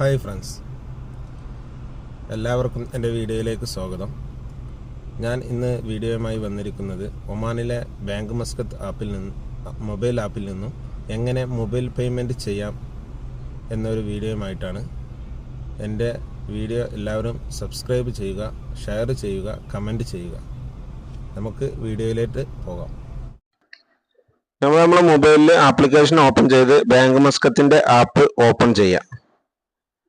Hi friends. എല്ലാവർക്കും എന്റെ വീഡിയോയിലേക്ക് സ്വാഗതം. ഞാൻ ഇന്ന് വീഡിയോയുമായി വന്നിരിക്കുന്നത് ഒമാനിലെ ബാങ്ക് മസ്കത്ത് ആപ്പിൽ നിന്ന് മൊബൈൽ ആപ്പിൽ നിന്നും എങ്ങനെ മൊബൈൽ പേയ്മെന്റ് ചെയ്യാം എന്നൊരു വീഡിയോയുമായിട്ടാണ് എന്റെ വീഡിയോ എല്ലാവരും സബ്സ്ക്രൈബ് ചെയ്യുക ഷെയർ ചെയ്യുക കമന്റ് ചെയ്യുക. നമുക്ക് വീഡിയോയിലേക്ക് പോകാം. നമ്മൾ നമ്മുടെ മൊബൈലിൽ ആപ്ലിക്കേഷൻ ഓപ്പൺ ചെയ്ത് ബാങ്ക് മസ്കത്തിന്റെ ആപ്പ് ഓപ്പൺ ചെയ്യാം.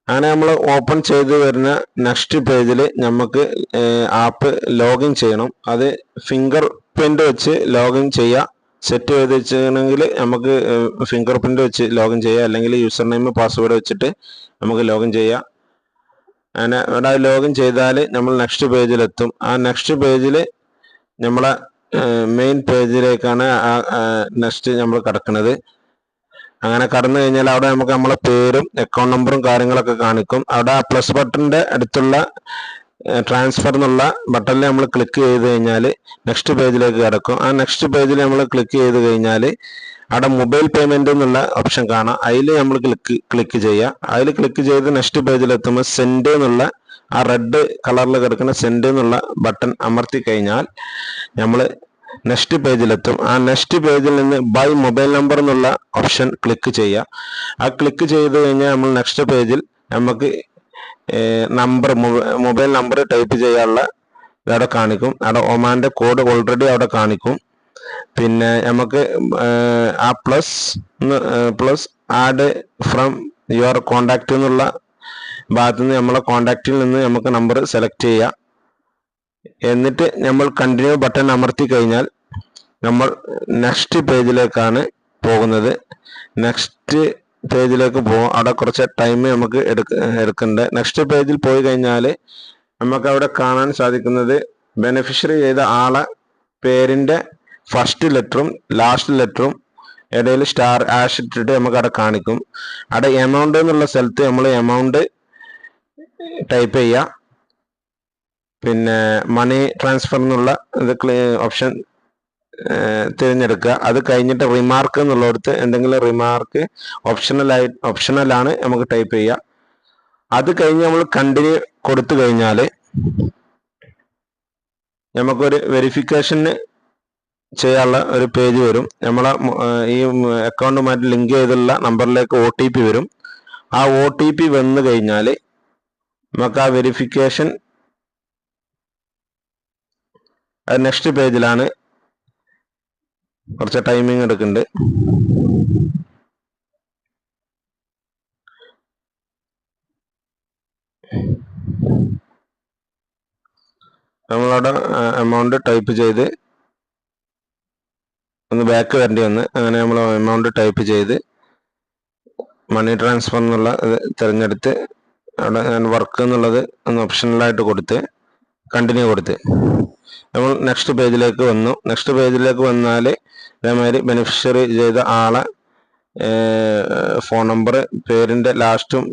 അങ്ങനെ നമ്മൾ ഓപ്പൺ ചെയ്ത് വരുന്ന നെക്സ്റ്റ് പേജിൽ നമുക്ക് ആപ്പ് ലോഗിൻ ചെയ്യണം. അത് ഫിംഗർ പ്രിന്റ് വെച്ച് ലോഗിൻ ചെയ്യുക സെറ്റ് ചെയ്ത് വെച്ചിട്ടുണ്ടെങ്കിൽ നമുക്ക് ഫിംഗർ പ്രിന്റ് വെച്ച് ലോഗിൻ ചെയ്യുക അല്ലെങ്കിൽ യൂസർ നെയിം പാസ്വേഡ് വെച്ചിട്ട് നമുക്ക് ലോഗിൻ ചെയ്യാം. അങ്ങനെ ഇവിടെ ലോഗിൻ ചെയ്താൽ നമ്മൾ നെക്സ്റ്റ് പേജിലെത്തും ആ നെക്സ്റ്റ് പേജിൽ നമ്മളെ മെയിൻ പേജിലേക്കാണ് നെക്സ്റ്റ് നമ്മൾ കിടക്കുന്നത് അങ്ങനെ കടന്നു കഴിഞ്ഞാൽ അവിടെ നമുക്ക് നമ്മളെ പേരും അക്കൗണ്ട് നമ്പറും കാര്യങ്ങളൊക്കെ കാണിക്കും. അവിടെ ആ പ്ലസ് ബട്ടന്റെ അടുത്തുള്ള ട്രാൻസ്ഫർ എന്നുള്ള ബട്ടണിൽ നമ്മൾ ക്ലിക്ക് ചെയ്ത് കഴിഞ്ഞാൽ നെക്സ്റ്റ് പേജിലേക്ക് കിടക്കും. ആ നെക്സ്റ്റ് പേജിൽ നമ്മൾ ക്ലിക്ക് ചെയ്ത് കഴിഞ്ഞാൽ അവിടെ മൊബൈൽ പേയ്മെന്റ് എന്നുള്ള ഓപ്ഷൻ കാണാം. അതിൽ നമ്മൾ ക്ലിക്ക് ക്ലിക്ക് ചെയ്യുക. അതിൽ ക്ലിക്ക് ചെയ്ത് നെക്സ്റ്റ് പേജിൽ എത്തുമ്പോൾ സെൻഡ് എന്നുള്ള ആ റെഡ് കളറിൽ കിടക്കുന്ന സെൻഡ് എന്നുള്ള ബട്ടൺ അമർത്തി കഴിഞ്ഞാൽ നമ്മൾ നെക്സ്റ്റ് പേജിലെത്തും. ആ നെക്സ്റ്റ് പേജിൽ നിന്ന് ബൈ മൊബൈൽ നമ്പർ എന്നുള്ള ഓപ്ഷൻ ക്ലിക്ക് ചെയ്യുക. ആ ക്ലിക്ക് ചെയ്ത് കഴിഞ്ഞാൽ നമ്മൾ നെക്സ്റ്റ് പേജിൽ നമുക്ക് നമ്പർ മൊബൈൽ നമ്പർ ടൈപ്പ് ചെയ്യാനുള്ള അവിടെ കാണിക്കും. അവിടെ ഒമാന്റെ കോഡ് ഓൾറെഡി അവിടെ കാണിക്കും. പിന്നെ നമുക്ക് ആ plus plus add from your contact എന്നുള്ള ഭാഗത്ത് നിന്ന് നമ്മളെ കോണ്ടാക്റ്റിൽ നിന്ന് നമുക്ക് നമ്പർ സെലക്ട് ചെയ്യാം. എന്നിട്ട് നമ്മൾ കണ്ടിന്യൂ ബട്ടൺ അമർത്തി കഴിഞ്ഞാൽ നമ്മൾ നെക്സ്റ്റ് പേജിലേക്കാണ് പോകുന്നത്. നെക്സ്റ്റ് പേജിലേക്ക് പോകും അവിടെ കുറച്ച് ടൈം നമുക്ക് എടുക്ക എടുക്കുന്നുണ്ട് നെക്സ്റ്റ് പേജിൽ പോയി കഴിഞ്ഞാൽ നമുക്ക് അവിടെ കാണാൻ സാധിക്കുന്നത് ബെനിഫിഷ്യറി ചെയ്ത ആളെ പേരിന്റെ ഫസ്റ്റ് ലെറ്ററും ലാസ്റ്റ് ലെറ്ററും ഇടയിൽ സ്റ്റാർ ആഷ് ഇട്ടിട്ട് നമുക്ക് അവിടെ കാണിക്കും. അവിടെ എമൗണ്ട് എന്നുള്ള സ്ഥലത്ത് നമ്മൾ എമൗണ്ട് ടൈപ്പ് ചെയ്യുക. പിന്നെ മണി ട്രാൻസ്ഫർ എന്നുള്ള ഇത് ഓപ്ഷൻ തിരഞ്ഞെടുക്കുക. അത് കഴിഞ്ഞിട്ട് റിമാർക്ക് എന്നുള്ളിടത്ത് എന്തെങ്കിലും റിമാർക്ക് ഓപ്ഷണലായി ഓപ്ഷണലാണ് നമുക്ക് ടൈപ്പ് ചെയ്യുക അത് കഴിഞ്ഞ് നമ്മൾ കണ്ടിന്യൂ കൊടുത്തു കഴിഞ്ഞാൽ നമുക്കൊരു വെരിഫിക്കേഷന് ചെയ്യാനുള്ള ഒരു പേജ് വരും. നമ്മളെ ഈ അക്കൗണ്ടുമായിട്ട് ലിങ്ക് ചെയ്തുള്ള നമ്പറിലേക്ക് ഒ വരും. ആ ഒ ടി പി വന്നു കഴിഞ്ഞാൽ നമുക്ക് ആ വെരിഫിക്കേഷൻ അത് നെക്സ്റ്റ് പേജിലാണ് കുറച്ച് ടൈമിങ് എടുക്കുന്നുണ്ട്. നമ്മളവിടെ എമൗണ്ട് ടൈപ്പ് ചെയ്ത് ഒന്ന് ബാക്ക് വരേണ്ടി വന്ന്. അങ്ങനെ നമ്മൾ എമൗണ്ട് ടൈപ്പ് ചെയ്ത് മണി ട്രാൻസ്ഫർ എന്നുള്ള ഇത് തിരഞ്ഞെടുത്ത് അവിടെ ഞാൻ വർക്ക് എന്നുള്ളത് ഒന്ന് ഓപ്ഷണലായിട്ട് കൊടുത്ത് കണ്ടിന്യൂ കൊടുത്ത്. നമ്മൾ നെക്സ്റ്റ് പേജിലേക്ക് വന്നു. നെക്സ്റ്റ് പേജിലേക്ക് വന്നാൽ ഇതേമാതിരി ബെനിഫിഷ്യറി ചെയ്ത ആളെ ഫോൺ നമ്പർ പേരിന്റെ ലാസ്റ്റും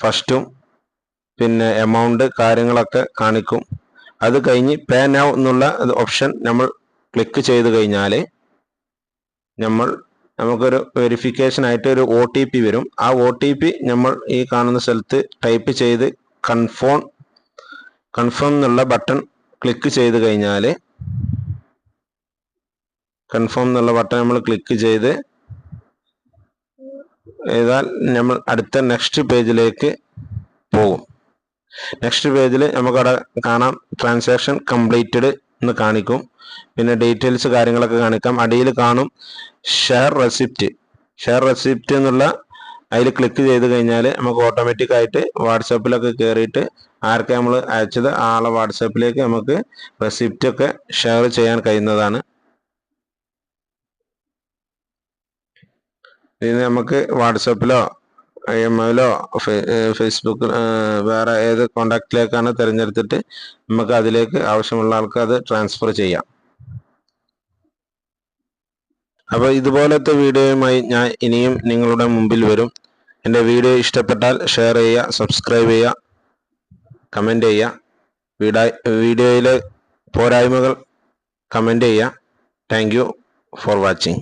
ഫസ്റ്റും പിന്നെ എമൗണ്ട് കാര്യങ്ങളൊക്കെ കാണിക്കും. അത് കഴിഞ്ഞ് പേ നൗ എന്നുള്ള ഓപ്ഷൻ നമ്മൾ ക്ലിക്ക് ചെയ്ത് കഴിഞ്ഞാൽ നമ്മൾ നമുക്കൊരു വെരിഫിക്കേഷൻ ആയിട്ട് ഒരു ഒ ടി പി വരും. ആ ഒ ടി പി നമ്മൾ ഈ കാണുന്ന സ്ഥലത്ത് ടൈപ്പ് ചെയ്ത് കൺഫേം കൺഫേം എന്നുള്ള ബട്ടൺ ക്ലിക്ക് ചെയ്ത് കഴിഞ്ഞാൽ കൺഫേം എന്നുള്ള ബട്ടൺ നമ്മൾ ക്ലിക്ക് ചെയ്ത് ചെയ്താൽ നമ്മൾ അടുത്ത നെക്സ്റ്റ് പേജിലേക്ക് പോകും. നെക്സ്റ്റ് പേജിൽ നമുക്കവിടെ കാണാം ട്രാൻസാക്ഷൻ കംപ്ലീറ്റഡ് എന്ന് കാണിക്കും. പിന്നെ ഡീറ്റെയിൽസ് കാര്യങ്ങളൊക്കെ കാണിക്കാം. അടിയിൽ കാണും ഷെയർ റെസിപ്റ്റ് ഷെയർ റെസിപ്റ്റ് എന്നുള്ള അതിൽ ക്ലിക്ക് ചെയ്ത് കഴിഞ്ഞാൽ നമുക്ക് ഓട്ടോമാറ്റിക് ആയിട്ട് വാട്സാപ്പിലൊക്കെ കയറിയിട്ട് ആർക്ക് നമ്മൾ അയച്ചത്? ആളെ വാട്സാപ്പിലേക്ക് നമുക്ക് റെസിപ്റ്റ് ഒക്കെ ഷെയർ ചെയ്യാൻ കഴിയുന്നതാണ്. ഇത് നമുക്ക് വാട്സപ്പിലോ ഇമെയിലോ ഫേസ്ബുക്കിൽ വേറെ ഏത് കോണ്ടാക്റ്റിലേക്കാണ് തിരഞ്ഞെടുത്തിട്ട് നമുക്ക് അതിലേക്ക് ആവശ്യമുള്ള ആൾക്ക് അത് ട്രാൻസ്ഫർ ചെയ്യാം. അപ്പോൾ ഇതുപോലത്തെ വീഡിയോയുമായി ഞാൻ ഇനിയും നിങ്ങളുടെ മുമ്പിൽ വരും. എന്റെ വീഡിയോ ഇഷ്ടപ്പെട്ടാൽ ഷെയർ ചെയ്യുക സബ്സ്ക്രൈബ് ചെയ്യുക. കമന്റ് ചെയ്യുക. വീഡാ വീഡിയോയിലെ പോരായ്മകൾ കമന്റ് ചെയ്യുക. Thank you for watching